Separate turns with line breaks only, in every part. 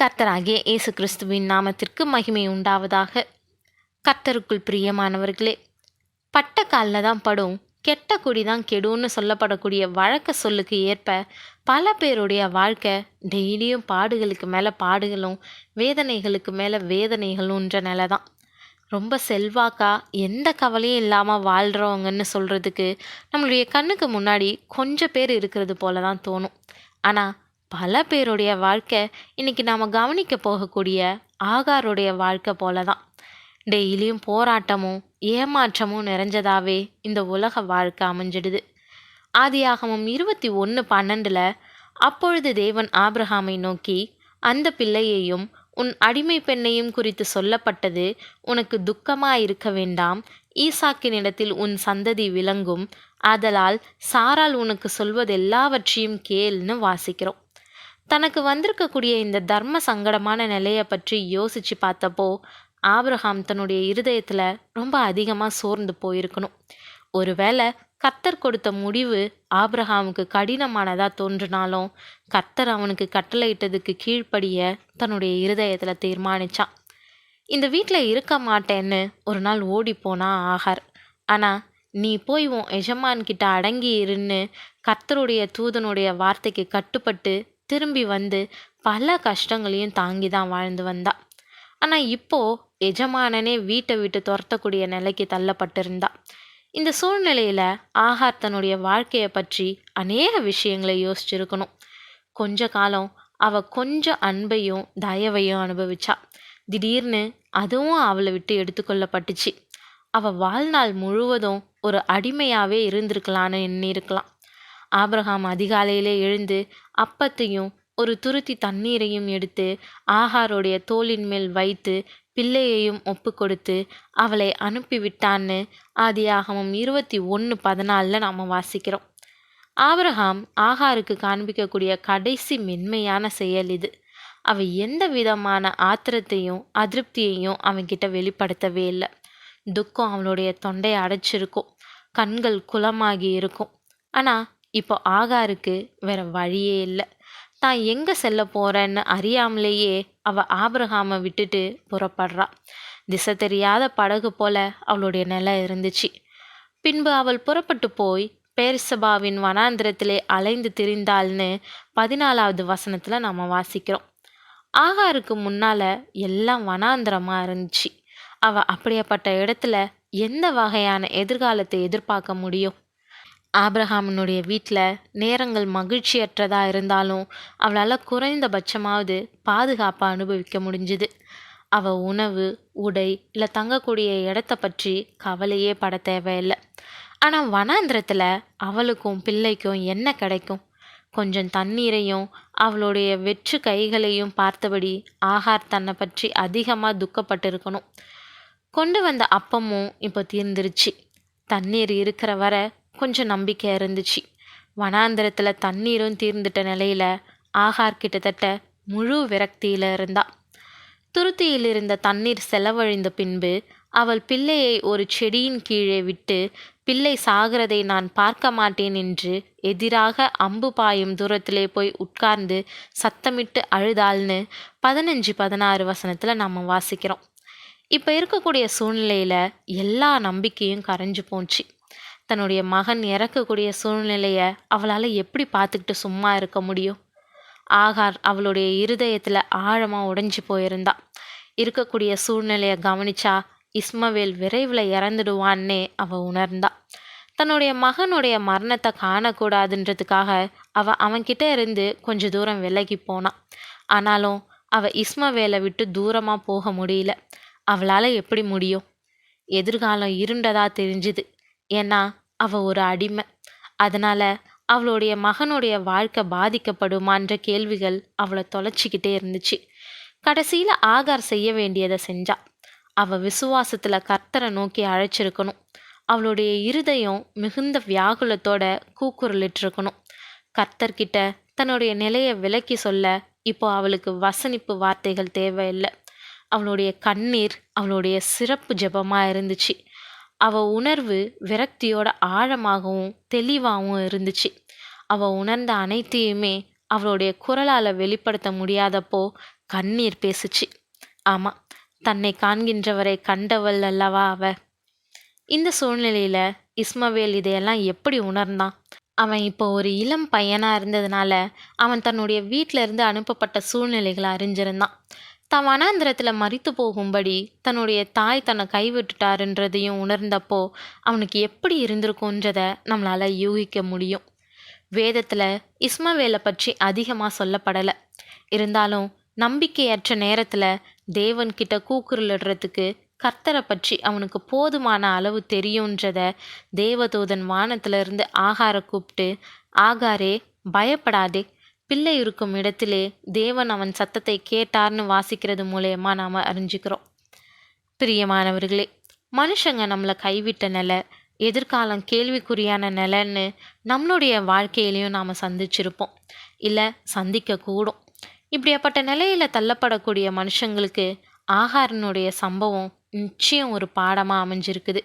கர்த்தராகிய இயேசு கிறிஸ்துவின் நாமத்திற்கு மகிமை உண்டாவதாக. கர்த்தருக்குள் பிரியமானவர்களே பட்ட காலில் தான் படும் கெட்ட குடி தான் கெடுன்னு சொல்லப்படக்கூடிய வழக்க சொல்லுக்கு ஏற்ப பல பேருடைய வாழ்க்கை டெய்லியும் பாடுகளுக்கு மேலே பாடுகளும் வேதனைகளுக்கு மேலே வேதனைகளுன்ற நிலை தான். ரொம்ப செல்வாக்கா எந்த கவலையும் இல்லாமல் வாழ்கிறவங்கன்னு சொல்கிறதுக்கு நம்மளுடைய கண்ணுக்கு முன்னாடி கொஞ்சம் பேர் இருக்கிறது போல தான் தோணும். ஆனால் பல பேருடைய வாழ்க்கை இன்னைக்கு நாம் கவனிக்க போகக்கூடிய ஆகாருடைய வாழ்க்கை போல தான் டெய்லியும் போராட்டமும் ஏமாற்றமும் நிறைஞ்சதாவே இந்த உலக வாழ்க்கை அமைஞ்சிடுது. ஆதியாகமும் இருபத்தி ஒன்று பன்னெண்டில் அப்பொழுது தேவன் ஆப்ரஹாமை நோக்கி அந்த பிள்ளையையும் உன் அடிமை பெண்ணையும் குறித்து சொல்லப்பட்டது உனக்கு துக்கமாயிருக்க வேண்டாம். ஈசாக்கினிடத்தில் உன் சந்ததி விளங்கும். ஆதலால் சாரால் உனக்கு சொல்வதெல்லாவற்றையும் கேள்னு வாசிக்கிறோம். தனக்கு வந்திருக்கக்கூடிய இந்த தர்ம சங்கடமான நிலையை பற்றி யோசிச்சு பார்த்தப்போ ஆப்ரஹாம் தன்னுடைய இருதயத்தில் ரொம்ப அதிகமாக சோர்ந்து போயிருக்கணும். ஒருவேளை கர்த்தர் கொடுத்த முடிவு ஆப்ரஹாமுக்கு கடினமானதாக தோன்றினாலும் கர்த்தர் அவனுக்கு கட்டளையிட்டதுக்கு கீழ்ப்படிய தன்னுடைய இருதயத்தில் தீர்மானிச்சான். இந்த வீட்டில் இருக்க மாட்டேன்னு ஒரு நாள் ஓடி போனா ஆகார். ஆனால் நீ போய் உன் எஜமான்கிட்ட அடங்கி இருன்னு கர்த்தருடைய தூதனுடைய வார்த்தைக்கு கட்டுப்பட்டு திரும்பி வந்து பல கஷ்டங்களையும் தாங்கி தான் வாழ்ந்து வந்தா. ஆனால் இப்போ எஜமானனே வீட்டை விட்டு துரத்தக்கூடிய நிலைக்கு தள்ளப்பட்டிருந்தா. இந்த சூழ்நிலையில் ஆகார் தன்னுடைய வாழ்க்கையை பற்றி அநேக விஷயங்களை யோசிச்சிருக்கணும். கொஞ்ச காலம் அவ கொஞ்சம் அன்பையும் தயவையும் அனுபவிச்சா. திடீர்னு அதுவும் அவளை விட்டு எடுத்துக்கொள்ளப்பட்டுச்சு. அவள் வாழ்நாள் முழுவதும் ஒரு அடிமையாகவே இருந்திருக்கலான்னு எண்ணியிருக்கலாம். ஆபிரகாம் அதிகாலையிலே எழுந்து அப்பத்தையும் ஒரு துருத்தி தண்ணீரையும் எடுத்து ஆகாரோடைய தோளின் மேல் வைத்து பிள்ளையையும் ஒப்பு கொடுத்து அவளை அனுப்பிவிட்டான்னு ஆதியாகமம் இருபத்தி ஒன்று பதினாலில் நாம் வாசிக்கிறோம். ஆபிரகாம் ஆகாருக்கு காண்பிக்கக்கூடிய கடைசி மென்மையான செயல் இது. அவ எந்த விதமான ஆத்திரத்தையும் அதிருப்தியையும் அவன்கிட்ட வெளிப்படுத்தவே இல்லை. துக்கம் அவளுடைய தொண்டையை அடைச்சிருக்கும். கண்கள் குளமாகி இருக்கும். ஆனால் இப்போ ஆகாருக்கு வேற வழியே இல்லை. தான் எங்கே செல்ல போகிறேன்னு அறியாமலேயே அவள் ஆபிரகாமை விட்டுட்டு புறப்படுறா. திசை தெரியாத படகு போல அவளுடைய நிலை இருந்துச்சு. பின்பு அவள் புறப்பட்டு போய் பேரிசபாவின் வனாந்திரத்திலே அலைந்து திரிந்தாள்னு பதினாலாவது வசனத்தில் நம்ம வாசிக்கிறோம். ஆகாருக்கு முன்னால் எல்லாம் வனாந்திரமாக இருந்துச்சு. அவள் அப்படியாப்பட்ட இடத்துல எந்த வகையான எதிர்காலத்தை எதிர்பார்க்க முடியும்? ஆப்ரஹாமனுடைய வீட்டில் நேரங்கள் மகிழ்ச்சியற்றதாக இருந்தாலும் அவளால் குறைந்தபட்சமாவது பாதுகாப்பாக அனுபவிக்க முடிஞ்சுது. அவள் உணவு உடை இல்லை தங்கக்கூடிய இடத்த பற்றி கவலையே பட தேவையில்லை. ஆனால் வனாந்திரத்தில் அவளுக்கும் பிள்ளைக்கும் என்ன கிடைக்கும்? கொஞ்சம் தண்ணீரையும் அவளுடைய வெற்று கைகளையும் பார்த்தபடி ஆகார் தன்னை பற்றி அதிகமாக துக்கப்பட்டிருக்கணும். கொண்டு வந்த அப்பமும் இப்போ தீர்ந்துருச்சு. தண்ணீர் இருக்கிற வரை கொஞ்சம் நம்பிக்கை இருந்துச்சு. வனாந்திரத்தில் தண்ணீரும் தீர்ந்துட்ட நிலையில் ஆகார் கிட்டத்தட்ட முழு விரக்தியில் இருந்தா. துருத்தியில் இருந்த தண்ணீர் செலவழிந்த பின்பு அவள் பிள்ளையை ஒரு செடியின் கீழே விட்டு பிள்ளை சாகிறதை நான் பார்க்க மாட்டேன் என்று எதிராக அம்பு பாயும் தூரத்திலே போய் உட்கார்ந்து சத்தமிட்டு அழுதாள்னு பதினஞ்சு பதினாறு வசனத்தில் நம்ம வாசிக்கிறோம். இப்போ இருக்கக்கூடிய சூழ்நிலையில் எல்லா நம்பிக்கையும் கரைஞ்சு போச்சு. தன்னுடைய மகன் இறக்கக்கூடிய சூழ்நிலையை அவளால் எப்படி பார்த்துக்கிட்டு சும்மா இருக்க முடியும்? ஆகார் அவளுடைய இருதயத்தில் ஆழமாக உடைஞ்சு போயிருந்தா. இருக்கக்கூடிய சூழ்நிலையை கவனிச்சா இஸ்மவேல் விரைவில் இறந்துடுவான்னே அவள் உணர்ந்தா. தன்னுடைய மகனுடைய மரணத்தை காணக்கூடாதுன்றதுக்காக அவள் அவன்கிட்ட இருந்து கொஞ்ச தூரம் விலகி போனான் ஆனாலும் அவள் இஸ்மவேலை விட்டு தூரமாக போக முடியல. அவளால் எப்படி முடியும்? எதிர்காலம் இருண்டதாக தெரிஞ்சுது. ஏன்னா அவள் ஒரு அடிமை. அதனால் அவளுடைய மகனுடைய வாழ்க்கை பாதிக்கப்படுமான்ற கேள்விகள் அவளை தொலைச்சிக்கிட்டே இருந்துச்சு. கடைசியில் ஆகார் செய்ய வேண்டியதை செஞ்சா. அவள் விசுவாசத்தில் கர்த்தரை நோக்கி அழைச்சிருக்கணும். அவளுடைய இருதயம் மிகுந்த வியாகுலத்தோட கூக்குரலிட்டிருக்கணும். கர்த்தர்கிட்ட தன்னுடைய நிலையை விலக்கி சொல்ல இப்போ அவளுக்கு வசனிப்பு வார்த்தைகள் தேவையில்லை. அவளுடைய கண்ணீர் அவளுடைய சிறப்பு ஜெபமாக இருந்துச்சு. அவள் உணர்வு விரக்தியோட ஆழமாகவும் தெளிவாகவும் இருந்துச்சு. அவள் உணர்ந்த அனைத்தையுமே அவளுடைய குரலால் வெளிப்படுத்த முடியாதப்போ கண்ணீர் பேசுச்சு. ஆமாம் தன்னை காண்கின்றவரை கண்டவள் அல்லவா அவ? இந்த சூழ்நிலையில இஸ்மவேல் இதையெல்லாம் எப்படி உணர்ந்தான்? அவன் இப்போ ஒரு இளம் பையனாக இருந்ததுனால அவன் தன்னுடைய வீட்டில் இருந்து அனுப்பப்பட்ட சூழ்நிலைகளை அறிஞ்சிருந்தான். தான் வனாந்திரத்தில் மறித்து போகும்படி தன்னுடைய தாய் தன்னை கைவிட்டுட்டாருன்றதையும் உணர்ந்தப்போ அவனுக்கு எப்படி இருந்திருக்கும்ன்றதை நம்மளால் யூகிக்க முடியும். வேதத்தில் இஸ்மவேலை பற்றி அதிகமாக சொல்லப்படலை. இருந்தாலும் நம்பிக்கையற்ற நேரத்தில் தேவன்கிட்ட கூக்குரலிடுறதுக்கு கர்த்தரை பற்றி அவனுக்கு போதுமான அளவு தெரியுன்றத தேவதூதன் வானத்திலிருந்து ஆகார கூப்பிட்டு ஆகாரே பயப்படாதே பிள்ளை இருக்கும் இடத்திலே தேவன் அவன் சத்தத்தை கேட்டார்னு வாசிக்கிறது மூலயமா நாம் அறிஞ்சுக்கிறோம். பிரியமானவர்களே மனுஷங்க நம்மளை கைவிட்ட நிலை எதிர்காலம் கேள்விக்குறியான நிலைன்னு நம்மளுடைய வாழ்க்கையிலையும் நாம் சந்திச்சிருப்போம். இல்லை சந்திக்கக்கூடும் இப்படியாப்பட்ட நிலையில் தள்ளப்படக்கூடிய மனுஷங்களுக்கு ஆகாரனுடைய சம்பவம் நிச்சயம் ஒரு பாடமாக அமைஞ்சிருக்குது.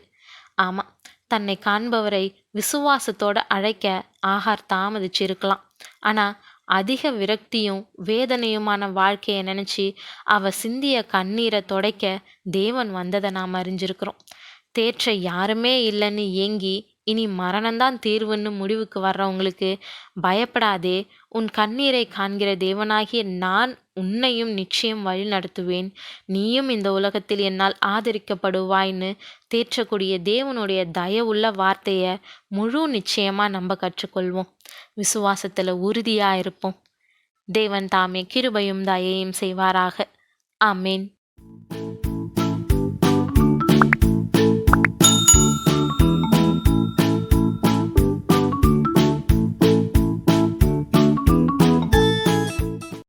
ஆமாம் தன்னை காண்பவரை விசுவாசத்தோடு அழைக்க ஆகார் தாமதிச்சிருக்கலாம். ஆனால் அதிக விரக்தியும் வேதனையுமான வாழ்க்கையை நினச்சி அவ சிந்திய கண்ணீரை தொடைக்க தேவன் வந்ததை நாம் அறிஞ்சிருக்கிறோம். தேற்ற யாருமே இல்லைன்னு ஏங்கி இனி மரணம்தான் தீர்வுன்னு முடிவுக்கு வர்றவங்களுக்கு பயப்படாதே. உன் கண்ணீரை காண்கிற தேவனாகிய நான் உன்னையும் நிச்சயம் வழி நடத்துவேன். நீயும் இந்த உலகத்தில் என்னால் ஆதரிக்கப்படுவாய்ன்னு தேற்றக்கூடிய தேவனுடைய தயவுள்ள வார்த்தையை முழு நிச்சயமாக நம்ம கற்றுக்கொள்வோம். விசுவாசத்தில் உறுதியாக இருப்போம். தேவன் தாமே கிருபையும் தயையும் செய்வாராக. ஆமேன்.